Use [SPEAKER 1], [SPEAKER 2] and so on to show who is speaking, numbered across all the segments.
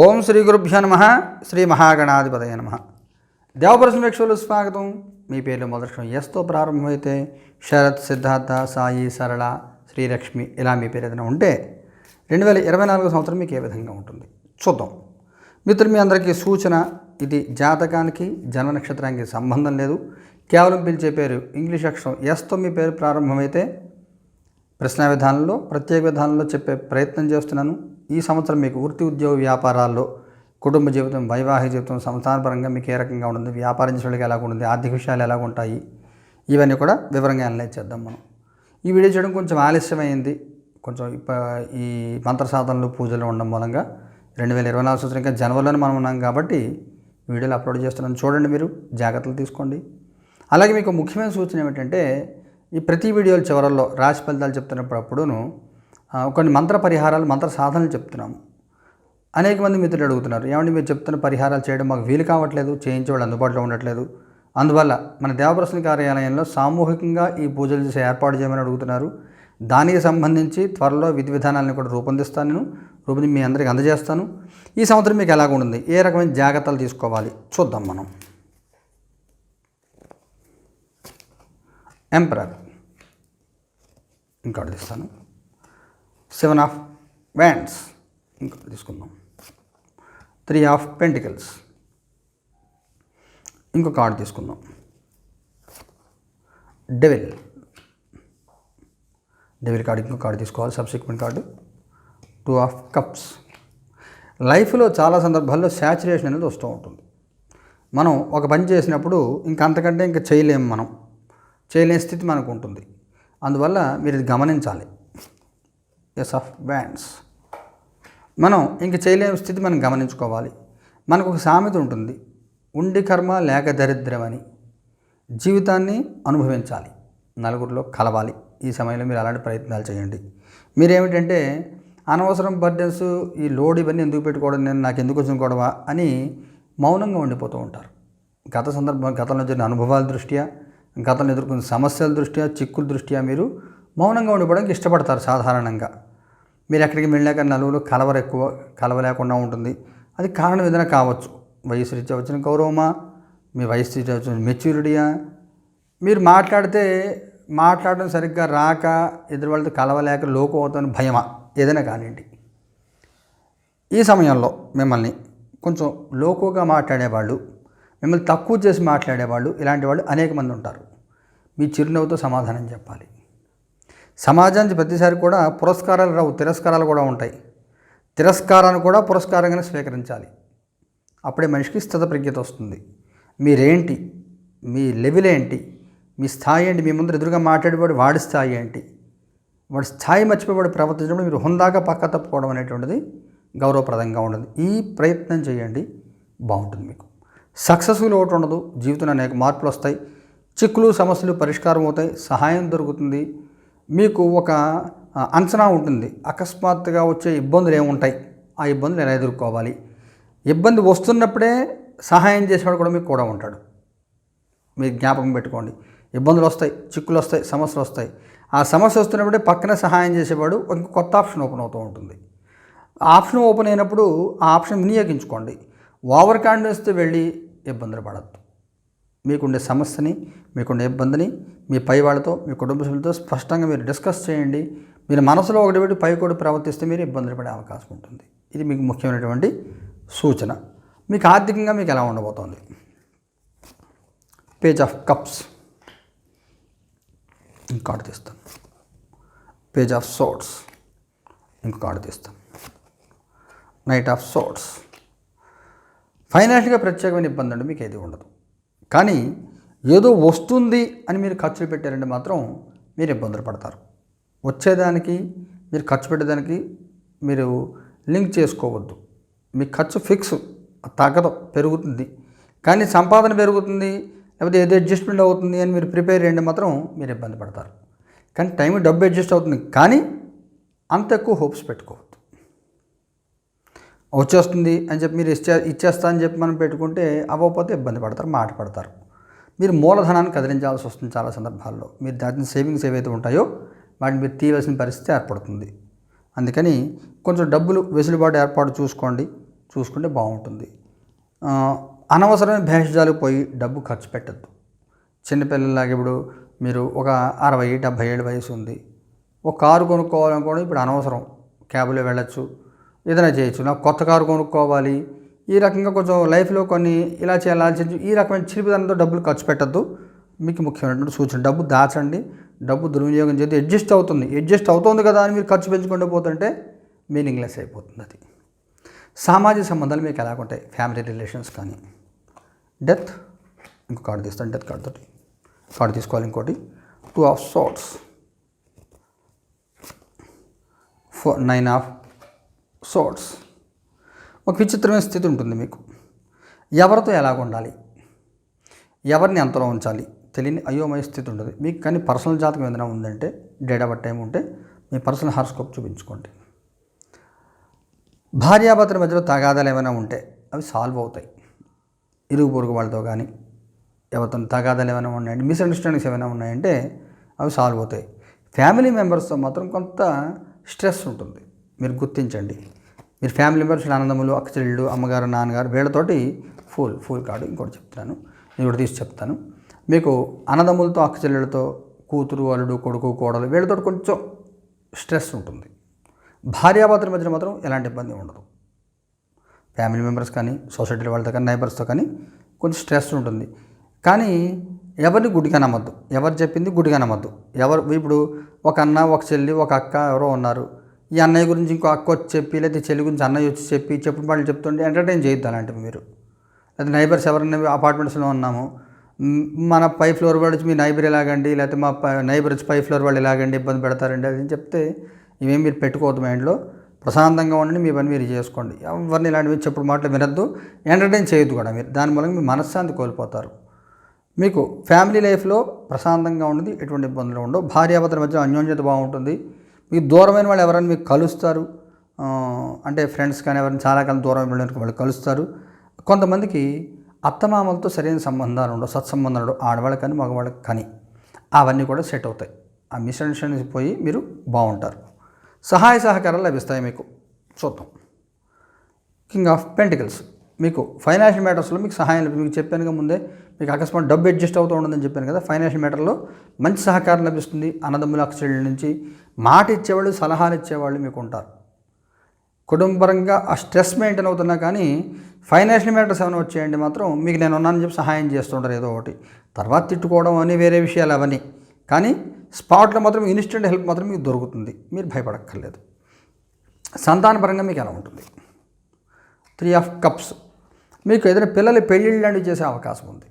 [SPEAKER 1] ఓం శ్రీ గురుభ్యో నమ శ్రీ మహాగణాధిపతయ నమ. దేవపరసమేక్షలు స్వాగతం. మీ పేర్లు మొదటి ఎస్తో ప్రారంభమైతే శరత్ సిద్ధార్థ సాయి సరళ శ్రీలక్ష్మి ఇలా మీ పేరు ఏదైనా ఉంటే రెండు వేల ఇరవై నాలుగో సంవత్సరం మీకు ఏ విధంగా ఉంటుంది? చూద్దాం. మిత్రులు మీ అందరికీ సూచన ఇది జాతకానికి జన్మ నక్షత్రానికి సంబంధం లేదు. కేవలం పిలిచే పేరు ఇంగ్లీష్ అక్షరం ఎస్తో మీ పేరు ప్రారంభమైతే ప్రశ్న విధానంలో ప్రత్యేక విధానంలో చెప్పే ప్రయత్నం చేస్తున్నాను. ఈ సంవత్సరం మీకు వృత్తి ఉద్యోగ వ్యాపారాల్లో కుటుంబ జీవితం వైవాహిక జీవితం సంస్థానపరంగా మీకు ఏ రకంగా ఉంటుంది? వ్యాపారం చేసేవాళ్ళకి ఎలా ఉంటుంది? ఆర్థిక విషయాలు ఎలా ఉంటాయి? ఇవన్నీ కూడా వివరంగా అనలైజ్ చేద్దాం మనం. ఈ వీడియో చేయడం కొంచెం ఆలస్యమైంది. కొంచెం ఈ మంత్ర సాధనలు పూజలు ఉండడం మూలంగా రెండు వేల ఇరవై నాలుగు సంవత్సరం ఇంకా జనవరిలోనే మనం ఉన్నాం కాబట్టి వీడియోలు అప్లోడ్ చేస్తున్నాను. చూడండి మీరు జాగ్రత్తలు తీసుకోండి. అలాగే మీకు ముఖ్యమైన సూచన ఏమిటంటే ఈ ప్రతి వీడియోలు చివరల్లో రాశి ఫలితాలు చెప్తున్నప్పుడు అప్పుడును కొన్ని మంత్ర పరిహారాలు మంత్ర సాధనలు చెప్తున్నాము. అనేక మంది మిత్రులు అడుగుతున్నారు ఏమండి మీరు చెప్తున్న పరిహారాలు చేయడం మాకు వీలు కావట్లేదు చేయించే వాళ్ళు అందుబాటులో ఉండట్లేదు. అందువల్ల మన దేవప్రసన్న కార్యాలయంలో సామూహికంగా ఈ పూజలు చేసే ఏర్పాటు చేయమని అడుగుతున్నారు. దానికి సంబంధించి త్వరలో విధి విధానాలను కూడా రూపొందిస్తాను నేను. రూపొంది మీ అందరికీ అందజేస్తాను. ఈ సంవత్సరం మీకు ఎలాగ ఉంటుంది? ఏ రకమైన జాగ్రత్తలు తీసుకోవాలి? చూద్దాం మనం. ఎంపరర్. ఇంకోటి తీస్తాను. సెవెన్ ఆఫ్ వ్యాండ్స్ ఇంకా తీసుకుందాం. Three of pentacles. ఇంకో కార్డు తీసుకుందాం. డెవిల్. డెవిల్ కార్డు ఇంకో కార్డు తీసుకోవాలి. Subsequent card. Two of cups. లైఫ్లో చాలా సందర్భాల్లో శాచురేషన్ అనేది వస్తూ ఉంటుంది. మనం ఒక పని చేసినప్పుడు ఇంక అంతకంటే ఇంకా చేయలేము మనం. చేయలేని స్థితి మనకు ఉంటుంది. అందువల్ల మీరు ఇది గమనించాలి. ఎస్ ఆఫ్ బ్యాండ్స్ మనం ఇంక చేయలేని స్థితి మనం గమనించుకోవాలి. మనకు ఒక సామెత ఉంటుంది. ఉండి కర్మ లేక దరిద్రం అని జీవితాన్ని అనుభవించాలి. నలుగురిలో కలవాలి. ఈ సమయంలో మీరు అలాంటి ప్రయత్నాలు చేయండి. మీరేమిటంటే అనవసరం బర్డెన్స్ ఈ లోడ్ ఇవన్నీ ఎందుకు పెట్టుకోవడం నేను నాకు ఎందుకు వచ్చిన గొడవ అని మౌనంగా ఉండిపోతూ ఉంటారు. గత సందర్భం గతంలో జరిగిన అనుభవాల దృష్ట్యా గతంలో ఎదుర్కొన్న సమస్యల దృష్ట్యా చిక్కుల దృష్ట్యా మీరు మౌనంగా ఉండిపోవడానికి ఇష్టపడతారు సాధారణంగా. మీరు ఎక్కడికి వెళ్ళాక నలుగురు కలవరు ఎక్కువ కలవలేకుండా ఉంటుంది. అది కారణం ఏదైనా కావచ్చు. వయసు రీత్యా వచ్చిన గౌరవమా? మీ వయసు రీత్యా వచ్చిన మెచ్యూరిటీయా? మీరు మాట్లాడితే మాట్లాడడం సరిగ్గా రాక ఎదురు వాళ్ళతో కలవలేక లోకం అవుతాను భయమా? ఏదైనా కానివ్వండి. ఈ సమయంలో మిమ్మల్ని కొంచెం లోకుగా మాట్లాడేవాళ్ళు మిమ్మల్ని తక్కువ చేసి మాట్లాడేవాళ్ళు ఇలాంటి వాళ్ళు అనేక మంది ఉంటారు. మీ చిరునవ్వుతో సమాధానం చెప్పాలి. సమాజానికి ప్రతిసారి కూడా పురస్కారాలు రావు తిరస్కారాలు కూడా ఉంటాయి. తిరస్కారాన్ని కూడా పురస్కారంగానే స్వీకరించాలి. అప్పుడే మనిషికి స్థితప్రజ్ఞత వస్తుంది. మీరేంటి? మీ లెవెల్ ఏంటి? మీ స్థాయి ఏంటి? మీ ముందర ఎదురుగా మాట్లాడేవాడు వాడి స్థాయి ఏంటి? వాడి స్థాయి మర్చిపోయి ప్రవర్తించడం మీరు హుందాగా పక్క తప్పుకోవడం అనేటువంటిది గౌరవప్రదంగా ఉండదు. ఈ ప్రయత్నం చేయండి. బాగుంటుంది మీకు. సక్సెస్ఫుల్ ఒకటి ఉండదు. జీవితంలో అనేక మార్పులు వస్తాయి. చిక్కులు సమస్యలు పరిష్కారం అవుతాయి. సహాయం దొరుకుతుంది. మీకు ఒక అంచనా ఉంటుంది. అకస్మాత్తుగా వచ్చే ఇబ్బందులు ఏముంటాయి? ఆ ఇబ్బందులు ఎలా ఎదుర్కోవాలి? ఇబ్బంది వస్తున్నప్పుడే సహాయం చేసేవాడు కూడా మీకు కూడా ఉంటాడు. మీరు జ్ఞాపకం పెట్టుకోండి. ఇబ్బందులు వస్తాయి చిక్కులు వస్తాయి సమస్యలు వస్తాయి. ఆ సమస్య వస్తున్నప్పుడే పక్కన సహాయం చేసేవాడు ఒక కొత్త ఆప్షన్ ఓపెన్ అవుతూ ఉంటుంది. ఆప్షన్ ఓపెన్ అయినప్పుడు ఆ ఆప్షన్ వినియోగించుకోండి. ఓవర్ కాన్ఫిడెన్స్తో వెళ్ళి ఇబ్బందులు పడద్దు. మీకుండే సమస్యని మీకుండే ఇబ్బందిని మీ పై వాళ్ళతో మీ కుటుంబ సభ్యులతో స్పష్టంగా మీరు డిస్కస్ చేయండి. మీరు మనసులో ఒకటి పెట్టి పై కూడా ప్రవర్తిస్తే మీరు ఇబ్బందులు పడే అవకాశం ఉంటుంది. ఇది మీకు ముఖ్యమైనటువంటి సూచన. మీకు ఆర్థికంగా మీకు ఎలా ఉండబోతోంది? Page of cups. ఇంకో కార్డు తీస్తాం. Page of swords. ఇంకో కార్డు తీస్తాం. Knight of swords. ఫైనాన్షియల్గా ప్రత్యేకమైన ఇబ్బంది అండి మీకు ఏది ఉండదు. కానీ ఏదో వస్తుంది అని మీరు ఖర్చులు పెట్టారంటే మాత్రం మీరు ఇబ్బందులు పడతారు. వచ్చేదానికి మీరు ఖర్చు పెట్టేదానికి మీరు లింక్ చేసుకోవద్దు. మీ ఖర్చు ఫిక్స్ తగ్గదు పెరుగుతుంది. కానీ సంపాదన పెరుగుతుంది లేకపోతే ఏదో అడ్జస్ట్మెంట్ అవుతుంది అని మీరు ప్రిపేర్ అయ్యండి మాత్రం మీరు ఇబ్బంది పడతారు. కానీ టైం డబ్బు అడ్జస్ట్ అవుతుంది. కానీ అంత ఎక్కువ హోప్స్ పెట్టుకోవద్దు. వచ్చేస్తుంది అని చెప్పి మీరు ఇచ్చే ఇచ్చేస్తా అని చెప్పి మనం పెట్టుకుంటే అవ్వకపోతే ఇబ్బంది పడతారు మాట పడతారు. మీరు మూలధనాన్ని కదిలించాల్సి వస్తుంది చాలా సందర్భాల్లో. మీరు దాచిన సేవింగ్స్ ఏవైతే ఉంటాయో వాటిని మీరు తీయవలసిన పరిస్థితి ఏర్పడుతుంది. అందుకని కొంచెం డబ్బులు వెసులుబాటు ఏర్పాటు చూసుకోండి చూసుకుంటే బాగుంటుంది. అనవసరమైన భేషజాలు పోయి డబ్బు ఖర్చు పెట్టద్దు. చిన్నపిల్లలాగా ఇప్పుడు మీరు ఒక అరవై డెబ్భై ఏడు వయసు ఉంది. ఒక కారు కొనుక్కోవాలనుకోవడం ఇప్పుడు అనవసరం. క్యాబ్లో వెళ్ళొచ్చు. ఏదైనా చేయొచ్చు. నాకు కొత్త కారు కొనుక్కోవాలి. ఈ రకంగా కొంచెం లైఫ్లో కొన్ని ఇలా చేయాలి అలా చేయొచ్చు ఈ రకమైన చిలిపిదనంతో డబ్బులు ఖర్చు పెట్టద్దు. మీకు ముఖ్యమైనటువంటి సూచన డబ్బు దాచండి. డబ్బు దుర్వినియోగం చేస్తే అడ్జస్ట్ అవుతుంది. అడ్జస్ట్ అవుతుంది కదా అని మీరు ఖర్చు పెంచుకుంటూ పోతుంటే మీనింగ్లెస్ అయిపోతుంది అది. సామాజిక సంబంధాలు మీకు ఎలా ఉంటాయి? ఫ్యామిలీ రిలేషన్స్ కానీ. డెత్ ఇంకో కార్డు తీస్తాను. డెత్ కార్డు తోటి. కార్డు తీసుకోవాలి ఇంకోటి. Two of swords. Four nine of swords ఒక విచిత్రమైన స్థితి ఉంటుంది మీకు. ఎవరితో ఎలాగ ఉండాలి? ఎవరిని ఎంతలో ఉంచాలి? తెలియని అయోమయ స్థితి ఉంటుంది. మీకు కానీ పర్సనల్ జాతకం ఏదైనా ఉందంటే డేట్ ఆఫ్ టైం ఉంటే మీ పర్సనల్ హార్స్కోప్ చూపించుకోండి. భార్యాభర్తల మధ్యలో తగాదాలు ఏమైనా ఉంటే అవి సాల్వ్ అవుతాయి. ఇరుగు పొరుగు వాళ్ళతో కానీ ఎవరితో తగాదాలు ఏమైనా ఉన్నాయంటే మిస్అండర్స్టాండింగ్స్ ఏమైనా ఉన్నాయంటే అవి సాల్వ్ అవుతాయి. ఫ్యామిలీ మెంబర్స్తో మాత్రం కొంత స్ట్రెస్ ఉంటుంది. మీరు గుర్తించండి. మీరు ఫ్యామిలీ మెంబర్స్ ఆనందములు అక్కచెల్లెళ్ళు అమ్మగారు నాన్నగారు వీళ్ళతోటి ఫుల్ ఫుల్ కార్డు ఇంకోటి చెప్తాను నేను కూడా తీసి చెప్తాను. మీకు అన్నదమ్ములతో అక్కచెల్లెళ్ళతో కూతురు అల్లుడు కొడుకు కోడలు వీళ్ళతో కొంచెం స్ట్రెస్ ఉంటుంది. భార్యాభర్తల మధ్య మాత్రం ఎలాంటి ఇబ్బంది ఉండదు. ఫ్యామిలీ మెంబర్స్ కానీ సొసైటీ వాళ్ళతో కానీ నైబర్స్తో కానీ కొంచెం స్ట్రెస్ ఉంటుంది. కానీ ఎవరిని గుడిగా నమ్మద్దు. ఎవరు చెప్పింది గుడిగా నమ్మద్దు. ఎవరు ఇప్పుడు ఒక అన్న ఒక చెల్లి ఒక అక్క ఎవరో ఉన్నారు. ఈ అన్నయ్య గురించి ఇంకో అక్క వచ్చి చెప్పి లేదా చెల్లి గురించి అన్నయ్య వచ్చి చెప్పి చెప్పిన వాళ్ళు చెప్తుంటే ఎంటర్టైన్ చేయొద్దు అలాంటివి మీరు. లేదా నైబర్స్ ఎవరైనా అపార్ట్మెంట్స్లో ఉన్నాము మన పై ఫ్లోర్ వాళ్ళు వచ్చి మీ నైబర్ ఎలాగండి లేకపోతే మా నైబర్ వచ్చి పై ఫ్లోర్ వాళ్ళు ఎలాగండి ఇబ్బంది పెడతారండి అది అని చెప్తే ఇవేం మీరు పెట్టుకోవద్దు మైండ్లో ప్రశాంతంగా ఉండండి మీ పని మీరు చేసుకోండి. ఎవరిని ఇలాంటివి చెప్పుడు మాటలు వినొద్దు ఎంటర్టైన్ చేయొద్దు కూడా మీరు. దాని మూలంగా మీ మనశ్శాంతి కోల్పోతారు. మీకు ఫ్యామిలీ లైఫ్లో ప్రశాంతంగా ఉండదు ఎటువంటి ఇబ్బందులు ఉండవు. భార్యాభర్తల మధ్య అన్యోన్యత బాగుంటుంది. మీకు దూరమైన వాళ్ళు ఎవరైనా మీకు కలుస్తారు అంటే ఫ్రెండ్స్ కానీ ఎవరైనా చాలా కాలం దూరం వెళ్ళడానికి వాళ్ళు కలుస్తారు. కొంతమందికి అత్తమామలతో సరైన సంబంధాలు ఉండవు సత్సంబంధాలు ఉండవు. ఆడవాళ్ళకి కానీ మగవాళ్ళకి కానీ అవన్నీ కూడా సెట్ అవుతాయి. ఆ మిషన్ పోయి మీరు బాగుంటారు. సహాయ సహకారాలు లభిస్తాయి మీకు. చూద్దాం. King of pentacles. మీకు ఫైనాన్షియల్ మ్యాటర్స్లో మీకు సహాయం లభి- మీకు చెప్పానుగా ముందే మీకు అకస్మాత్ డబ్బు అడ్జస్ట్ అవుతూ ఉండదని చెప్పాను కదా ఫైనాన్షియల్ మ్యాటర్లో మంచి సహకారం లభిస్తుంది అన్నదమ్ముల అక్షరుల నుంచి మాట ఇచ్చేవాళ్ళు సలహాలు ఇచ్చేవాళ్ళు మీకు ఉంటారు. కుటుంబపరంగా ఆ స్ట్రెస్ మెయింటైన్ అవుతున్నా కానీ ఫైనాన్షియల్ మ్యాటర్స్ ఏమైనా వచ్చేయండి మాత్రం మీకు నేను ఉన్నానని చెప్పి సహాయం చేస్తుంటారు ఏదో ఒకటి. తర్వాత తిట్టుకోవడం అని వేరే విషయాలు అవన్నీ కానీ స్పాట్లో మాత్రం ఇన్స్టెంట్ హెల్ప్ మాత్రం మీకు దొరుకుతుంది మీరు భయపడక్కర్లేదు. సంతానపరంగా మీకు ఎలా ఉంటుంది? Three of cups. మీకు ఏదైనా పిల్లలు పెళ్ళిళ్ళు లాంటివి చేసే అవకాశం ఉంది.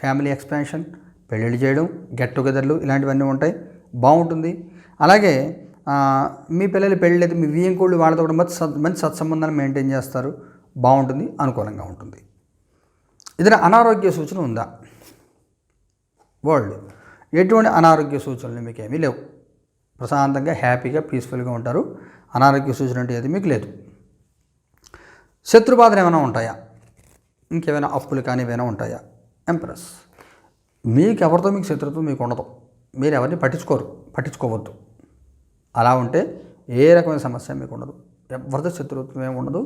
[SPEAKER 1] ఫ్యామిలీ ఎక్స్పాన్షన్ పెళ్ళిళ్ళు చేయడం గెట్ టుగెదర్లు ఇలాంటివన్నీ ఉంటాయి. బాగుంటుంది అలాగే మీ పిల్లలు పెళ్ళి అయితే మీ వియ్యంకోళ్ళు వాళ్ళతో కూడా మంచి సత్ మంచి సత్సంబంధాలు మెయింటైన్ చేస్తారు. బాగుంటుంది అనుకూలంగా ఉంటుంది. ఇతర అనారోగ్య సూచన ఉందా? వరల్డ్. ఎటువంటి అనారోగ్య సూచనలు మీకు ఏమీ లేవు. ప్రశాంతంగా హ్యాపీగా పీస్ఫుల్గా ఉంటారు. అనారోగ్య సూచన అంటే ఏది మీకు లేదు. శత్రుబాధలు ఏమైనా ఉంటాయా? ఇంకేమైనా అప్పులు కానీ ఏమైనా ఉంటాయా? ఎంప్రెస్ మీకు ఎవరితో మీకు శత్రుత్వం మీకు ఉండదు మీరు ఎవరిని పట్టించుకోరు పట్టించుకోవద్దు. అలా ఉంటే ఏ రకమైన సమస్య మీకు ఉండదు ఎవరితో శత్రుత్వం ఏమి ఉండదు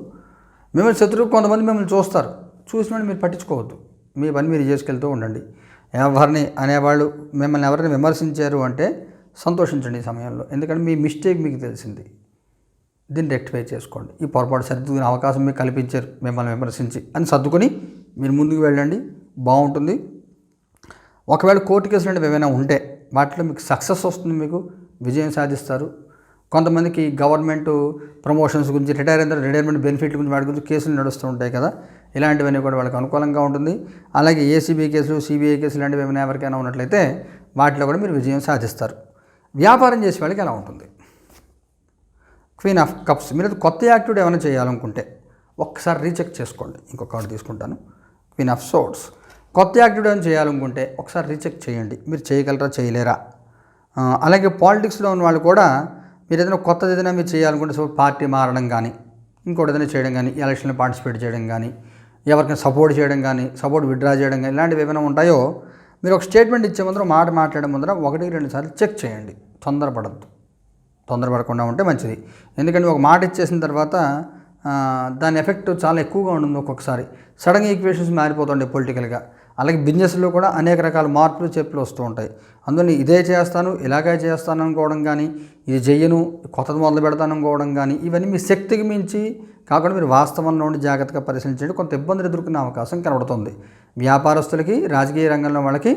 [SPEAKER 1] మిమ్మల్ని శత్రువు కొంతమంది మిమ్మల్ని చూస్తారు. చూసిన మీరు పట్టించుకోవద్దు. మీ పని మీరు చేసుకెళ్తూ ఉండండి. ఎవరిని అనేవాళ్ళు మిమ్మల్ని ఎవరిని విమర్శించారు అంటే సంతోషించండి ఈ సమయంలో. ఎందుకంటే మీ మిస్టేక్ మీకు తెలిసింది. దీన్ని రెక్టిఫై చేసుకోండి. ఈ పొరపాటు సర్దుకునే అవకాశం మీకు కల్పించారు మిమ్మల్ని విమర్శించి. అని సర్దుకొని మీరు ముందుకు వెళ్ళండి. బాగుంటుంది. ఒకవేళ కోర్టు కేసులు అంటే ఏమైనా ఉంటే వాటిలో మీకు సక్సెస్ వస్తుంది మీకు విజయం సాధిస్తారు. కొంతమందికి గవర్నమెంట్ ప్రమోషన్స్ గురించి రిటైర్ అయిన రిటైర్మెంట్ బెనిఫిట్ల గురించి వాటి గురించి కేసులు నడుస్తూ ఉంటాయి కదా. ఇలాంటివన్నీ కూడా వాళ్ళకి అనుకూలంగా ఉంటుంది. అలాగే ఏసీబీ కేసులు సిబిఐ కేసులు లాంటివి ఏమైనా ఎవరికైనా ఉన్నట్లయితే వాటిలో కూడా మీరు విజయం సాధిస్తారు. వ్యాపారం చేసే వాళ్ళకి ఎలా ఉంటుంది? Queen of cups. మీరు కొత్త యాక్టివిటీ ఏమైనా చేయాలనుకుంటే ఒక్కసారి రీచెక్ చేసుకోండి. ఇంకొక కార్డు తీసుకుంటాను. Queen of swords. కొత్త యాక్టివిటీ ఏమైనా చేయాలనుకుంటే ఒకసారి రీచెక్ చేయండి. మీరు చేయగలరా చేయలేరా? అలాగే పాలిటిక్స్లో ఉన్న వాళ్ళు కూడా మీరు ఏదైనా కొత్తది ఏదైనా మీరు చేయాలనుకుంటే సో పార్టీ మారడం కానీ ఇంకోటి ఏదైనా చేయడం కానీ ఎలక్షన్లో పార్టిసిపేట్ చేయడం కానీ ఎవరికైనా సపోర్ట్ చేయడం కానీ సపోర్ట్ విత్డ్రా చేయడం కానీ ఇలాంటివి ఏమైనా ఉంటాయో మీరు ఒక స్టేట్మెంట్ ఇచ్చే ముందర మాట మాట్లాడే ముందర ఒకటి రెండు సార్లు చెక్ చేయండి. తొందరపడద్దు. తొందరపడకుండా ఉంటే మంచిది. ఎందుకంటే ఒక మాట ఇచ్చేసిన తర్వాత దాని ఎఫెక్ట్ చాలా ఎక్కువగా ఉంటుంది ఒక్కొక్కసారి. సడన్గా ఈక్వేషన్స్ మారిపోతుండే పొలిటికల్గా. అలాగే బిజినెస్లో కూడా అనేక రకాల మార్పులు చెప్పులు వస్తూ ఉంటాయి. అందులో ఇదే చేస్తాను ఇలాగే చేస్తాను అనుకోవడం కానీ ఇది చెయ్యను కొత్తది మొదలు పెడతాను అనుకోవడం కానీ ఇవన్నీ మీ శక్తికి మించి కాకుండా మీరు వాస్తవంలో ఉండి జాగ్రత్తగా పరిశీలించండి. కొంత ఇబ్బందులు ఎదుర్కొనే అవకాశం కనబడుతుంది. వ్యాపారస్తులకి రాజకీయ రంగంలో వాళ్ళకి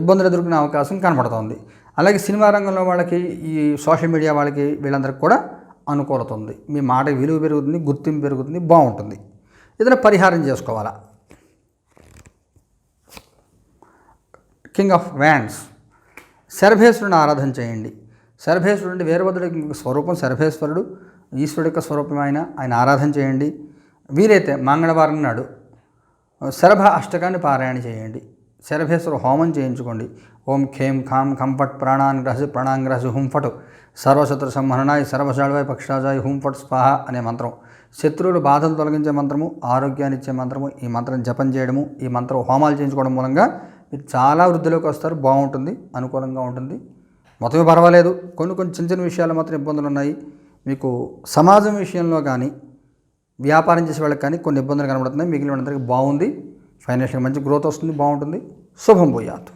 [SPEAKER 1] ఇబ్బందులు ఎదుర్కొనే అవకాశం కనబడుతుంది. అలాగే సినిమా రంగంలో వాళ్ళకి ఈ సోషల్ మీడియా వాళ్ళకి వీళ్ళందరికీ కూడా అనుకూలత ఉంది. మీ మాట విలువ పెరుగుతుంది గుర్తింపు పెరుగుతుంది బాగుంటుంది. ఏదైనా పరిహారం చేసుకోవాలా? కింగ్ ఆఫ్ వ్యాండ్స్ శరభేశ్వరుని ఆరాధన చేయండి. శరభేశ్వరుడు అంటే వీరభద్రుడి స్వరూపం శరభేశ్వరుడు ఈశ్వరుడి యొక్క స్వరూపం ఆయన ఆయన ఆరాధన చేయండి. వీలైతే మంగళవారం నాడు శరభ అష్టకాన్ని పారాయణ చేయండి. శరభేశ్వర హోమం చేయించుకోండి. ఓం ఖేం ఖాం కంఫట్ ప్రాణాంగ్రహ ప్రాణాంగ్రహ హుంఫట్ సర్వశత్రు సంహరణాయ సర్వశాళవాయ పక్షాజాయ హుంఫట్ స్వాహ అనే మంత్రం. శత్రువులు బాధలు తొలగించే మంత్రము ఆరోగ్యాన్ని ఇచ్చే మంత్రము ఈ మంత్రం జపం చేయడము ఈ మంత్రం హోమాలు చేయించుకోవడం మూలంగా మీరు చాలా వృద్ధిలోకి వస్తారు బాగుంటుంది అనుకూలంగా ఉంటుంది. మొత్తమే పర్వాలేదు. కొన్ని కొన్ని చిన్న చిన్న విషయాలు మాత్రం ఇబ్బందులు ఉన్నాయి. మీకు సమాజం విషయంలో కానీ వ్యాపారం చేసే వాళ్ళకి కానీ కొన్ని ఇబ్బందులు కనబడుతున్నాయి. మిగిలిన వాళ్ళందరికీ బాగుంది. ఫైనాన్షియల్ మంచి గ్రోత్ వస్తుంది బాగుంటుంది. శుభం పోయాత్